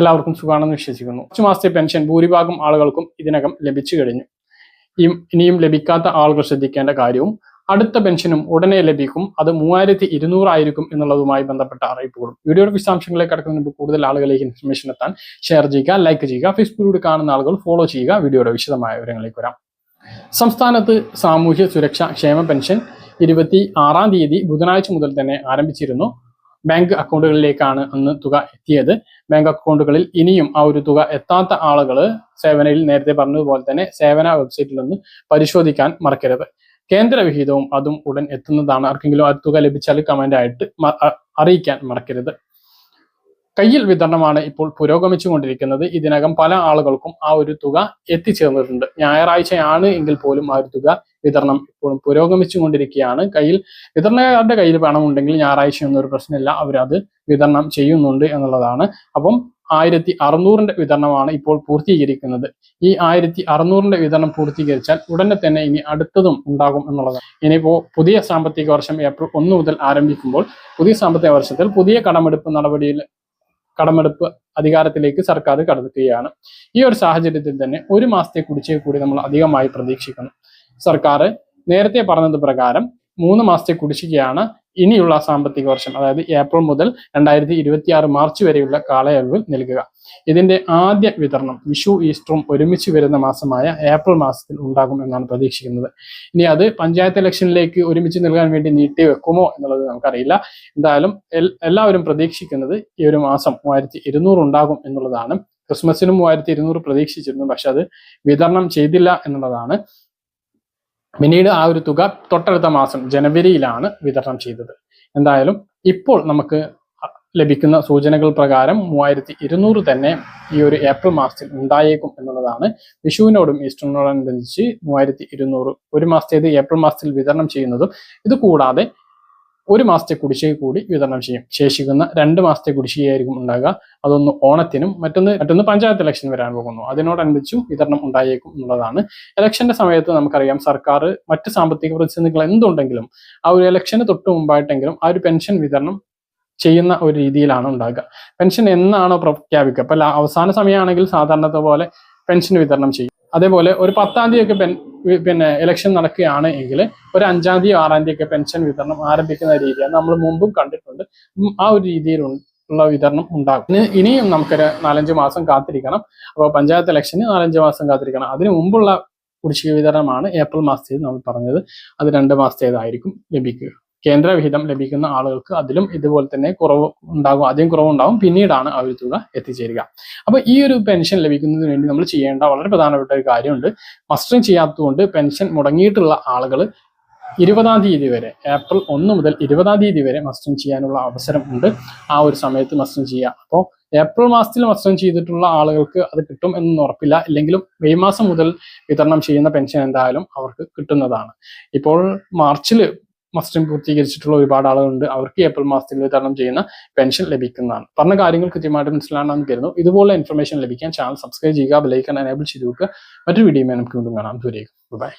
എല്ലാവർക്കും സുഖമാണെന്ന് വിശ്വസിക്കുന്നു. കുറച്ച് മാസത്തെ പെൻഷൻ ഭൂരിഭാഗം ആളുകൾക്കും ഇതിനകം ലഭിച്ചു കഴിഞ്ഞു. ഇനിയും ലഭിക്കാത്ത ആളുകൾ ശ്രദ്ധിക്കേണ്ട കാര്യവും അടുത്ത പെൻഷനും ഉടനെ ലഭിക്കും. അത് മൂവായിരത്തി ഇരുന്നൂറായിരിക്കും എന്നുള്ളതുമായി ബന്ധപ്പെട്ട അറിയിപ്പുകളും. വീഡിയോയുടെ വിശദാംശങ്ങളിലേക്ക് കടക്കുന്നതിന് മുമ്പ് കൂടുതൽ ആളുകളിലേക്ക് ഇൻഫർമേഷൻ എത്താൻ ഷെയർ ചെയ്യുക ലൈക്ക് ചെയ്യുക ഫേസ്ബുക്കിലൂടെ കാണുന്ന ആളുകൾ ഫോളോ ചെയ്യുക. വീഡിയോയുടെ വിശദമായ വിവരങ്ങളിലേക്ക് വരാം. സംസ്ഥാനത്ത് സാമൂഹ്യ സുരക്ഷ ക്ഷേമ പെൻഷൻ ഇരുപത്തി ആറാം തീയതി ബുധനാഴ്ച മുതൽ തന്നെ ആരംഭിച്ചിരുന്നു. ബാങ്ക് അക്കൗണ്ടുകളിലേക്കാണ് അന്ന് തുക എത്തിയത്. ബാങ്ക് അക്കൗണ്ടുകളിൽ ഇനിയും ആ ഒരു തുക എത്താത്ത ആളുകൾ സേവനയിൽ നേരത്തെ പറഞ്ഞതുപോലെ തന്നെ സേവന വെബ്സൈറ്റിൽ ഒന്ന് പരിശോധിക്കാൻ മറക്കരുത്. കേന്ദ്ര വിഹിതവും അതും ഉടൻ എത്തുന്നതാണ്. ആർക്കെങ്കിലും ആ തുക ലഭിച്ചാൽ കമന്റ് ആയിട്ട് അറിയിക്കാൻ മറക്കരുത്. കയ്യിൽ വിതരണമാണ് ഇപ്പോൾ പുരോഗമിച്ചു പുരോഗമിച്ചുകൊണ്ടിരിക്കുന്നത് ഇതിനകം പല ആളുകൾക്കും ആ ഒരു തുക എത്തിച്ചേർന്നിട്ടുണ്ട്. ഞായറാഴ്ചയാണ് എങ്കിൽ പോലും ആ ഒരു തുക വിതരണം ഇപ്പോഴും പുരോഗമിച്ചുകൊണ്ടിരിക്കുകയാണ്. കയ്യിൽ വിതരണക്കാരുടെ കയ്യിൽ പണം ഉണ്ടെങ്കിൽ ഞായറാഴ്ച എന്നൊരു ഒരു പ്രശ്നമില്ല. അവരത് വിതരണം ചെയ്യുന്നുണ്ട് എന്നുള്ളതാണ്. അപ്പം ആയിരത്തി അറുന്നൂറിന്റെ വിതരണമാണ് ഇപ്പോൾ പൂർത്തീകരിക്കുന്നത്. ഈ ആയിരത്തി അറുന്നൂറിന്റെ വിതരണം പൂർത്തീകരിച്ചാൽ ഉടനെ തന്നെ ഇനി അടുത്തതും ഉണ്ടാകും എന്നുള്ളതാണ്. ഇനിയിപ്പോ പുതിയ സാമ്പത്തിക വർഷം ഏപ്രിൽ ഒന്ന് മുതൽ ആരംഭിക്കുമ്പോൾ പുതിയ സാമ്പത്തിക വർഷത്തിൽ പുതിയ കടമെടുപ്പ് നടപടിയിൽ കടമെടുപ്പ് അധികാരത്തിലേക്ക് സർക്കാർ കടക്കുകയാണ് ഈ ഒരു സാഹചര്യത്തിൽ തന്നെ ഒരു മാസത്തെ കുടിശ്ശിക കൂടി നമ്മൾ അധികമായി പ്രതീക്ഷിക്കുന്നു. സർക്കാർ നേരത്തെ പറഞ്ഞത് പ്രകാരം മൂന്ന് മാസത്തെ കുടിശ്ശികയാണ് ഇനിയുള്ള സാമ്പത്തിക വർഷം അതായത് ഏപ്രിൽ മുതൽ രണ്ടായിരത്തി ഇരുപത്തി ആറ് മാർച്ച് വരെയുള്ള കാലയളവിൽ നൽകുക. ഇതിന്റെ ആദ്യ വിതരണം വിഷു ഈസ്റ്ററും ഒരുമിച്ച് വരുന്ന മാസമായ ഏപ്രിൽ മാസത്തിൽ ഉണ്ടാകും എന്നാണ് പ്രതീക്ഷിക്കുന്നത്. ഇനി അത് പഞ്ചായത്ത് ഇലക്ഷനിലേക്ക് ഒരുമിച്ച് നൽകാൻ വേണ്ടി നീട്ടി വെക്കുമോ എന്നുള്ളത് നമുക്കറിയില്ല. എന്തായാലും എല്ലാവരും പ്രതീക്ഷിക്കുന്നത് ഈ ഒരു മാസം മൂവായിരത്തി ഇരുന്നൂറ് ഉണ്ടാകും എന്നുള്ളതാണ്. ക്രിസ്മസിനും മൂവായിരത്തി ഇരുന്നൂറ് പ്രതീക്ഷിച്ചിരുന്നു പക്ഷെ അത് വിതരണം ചെയ്തില്ല എന്നുള്ളതാണ്. പിന്നീട് ആ ഒരു തുക തൊട്ടടുത്ത മാസം ജനുവരിയിലാണ് വിതരണം ചെയ്തത്. എന്തായാലും ഇപ്പോൾ നമുക്ക് ലഭിക്കുന്ന സൂചനകൾ പ്രകാരം മൂവായിരത്തി ഇരുന്നൂറ് തന്നെ ഈ ഒരു ഏപ്രിൽ മാസത്തിൽ ഉണ്ടായേക്കും എന്നുള്ളതാണ്. വിഷുവിനോടും ഈസ്റ്ററിനോടനുബന്ധിച്ച് മൂവായിരത്തി ഇരുന്നൂറ് ഒരു മാസത്തേത് ഏപ്രിൽ മാസത്തിൽ വിതരണം ചെയ്യുന്നതും. ഇത് കൂടാതെ ഒരു മാസത്തെ കുടിശ്ശിക കൂടി വിതരണം ചെയ്യും. ശേഷിക്കുന്ന രണ്ട് മാസത്തെ കുടിശ്ശികയായിരിക്കും ഉണ്ടാകുക. അതൊന്ന് ഓണത്തിനും മറ്റൊന്ന് മറ്റൊന്ന് പഞ്ചായത്ത് ഇലക്ഷൻ വരാൻ പോകുന്നു. അതിനോടനുബന്ധിച്ചും വിതരണം ഉണ്ടായേക്കും എന്നുള്ളതാണ്. ഇലക്ഷന്റെ സമയത്ത് നമുക്കറിയാം സർക്കാർ മറ്റ് സാമ്പത്തിക പ്രതിസന്ധികൾ എന്തുണ്ടെങ്കിലും ആ ഒരു ഇലക്ഷന് തൊട്ട് മുമ്പായിട്ടെങ്കിലും ആ ഒരു പെൻഷൻ വിതരണം ചെയ്യുന്ന ഒരു രീതിയിലാണ് ഉണ്ടാകുക. പെൻഷൻ എന്നാണോ പ്രഖ്യാപിക്കുക? അപ്പൊ അവസാന സമയമാണെങ്കിൽ സാധാരണത്തെ പോലെ പെൻഷൻ വിതരണം ചെയ്യും. അതേപോലെ ഒരു പത്താം തീയതി ഒക്കെ പെൻ പിന്നെ ഇലക്ഷൻ നടക്കുകയാണ് എങ്കിൽ ഒരു അഞ്ചാം തീയതി ആറാം തീയതി ഒക്കെ പെൻഷൻ വിതരണം ആരംഭിക്കുന്ന രീതിയാണ് നമ്മൾ മുമ്പും കണ്ടിട്ടുണ്ട്. ആ ഒരു രീതിയിൽ ഉള്ള വിതരണം ഉണ്ടാകും. ഇനി ഇനിയും നമുക്കൊരു നാലഞ്ച് മാസം കാത്തിരിക്കണം. അപ്പോൾ പഞ്ചായത്ത് ഇലക്ഷന് നാലഞ്ച് മാസം കാത്തിരിക്കണം. അതിന് മുമ്പുള്ള കുടിശ്ശിക വിതരണമാണ് ഏപ്രിൽ മാസത്തേത് നമ്മൾ പറഞ്ഞത്. അത് രണ്ട് മാസത്തേതായിരിക്കും ലഭിക്കുക. കേന്ദ്ര വിഹിതം ലഭിക്കുന്ന ആളുകൾക്ക് അതിലും ഇതുപോലെ തന്നെ കുറവ് ഉണ്ടാകും ആദ്യം കുറവുണ്ടാകും പിന്നീടാണ് ആ ഒരു തുക എത്തിച്ചേരുക. അപ്പൊ ഈ ഒരു പെൻഷൻ ലഭിക്കുന്നതിന് വേണ്ടി നമ്മൾ ചെയ്യേണ്ട വളരെ പ്രധാനപ്പെട്ട ഒരു കാര്യമുണ്ട്. മസ്റ്ററിങ് ചെയ്യാത്തതുകൊണ്ട് പെൻഷൻ മുടങ്ങിയിട്ടുള്ള ആളുകൾ ഇരുപതാം തീയതി വരെ ഏപ്രിൽ ഒന്ന് മുതൽ ഇരുപതാം തീയതി വരെ മസ്റ്ററിങ് ചെയ്യാനുള്ള അവസരം ഉണ്ട്. ആ ഒരു സമയത്ത് മസ്റ്ററിങ് ചെയ്യുക. അപ്പോൾ ഏപ്രിൽ മാസത്തിൽ മസ്റ്ററിങ് ചെയ്തിട്ടുള്ള ആളുകൾക്ക് അത് കിട്ടും എന്നൊന്നും ഉറപ്പില്ല. ഇല്ലെങ്കിലും മെയ് മാസം മുതൽ വിതരണം ചെയ്യുന്ന പെൻഷൻ എന്തായാലും അവർക്ക് കിട്ടുന്നതാണ്. ഇപ്പോൾ മാർച്ചിൽ മസ്റ്ററിങ് പൂർത്തീകരിച്ചിട്ടുള്ള ഒരുപാട് ആളുകളുണ്ട്. അവർക്ക് ഏപ്രിൽ മാസത്തിൽ വിതരണം ചെയ്യുന്ന പെൻഷൻ ലഭിക്കുന്നതാണ്. പറഞ്ഞ കാര്യങ്ങൾ കൃത്യമായിട്ട് മനസ്സിലാണെന്ന് കരുതുന്നു. ഇതുപോലെ ഇൻഫർമേഷൻ ലഭിക്കാൻ ചാനൽ സബ്സ്ക്രൈബ് ചെയ്യുക ബെലൈക്കൺ എനേബിൾ ചെയ്ത് വെക്കുക. മറ്റൊരു വീഡിയോ നമുക്ക് വീണ്ടും കാണാം. ദൂരേക്ക് ബൈ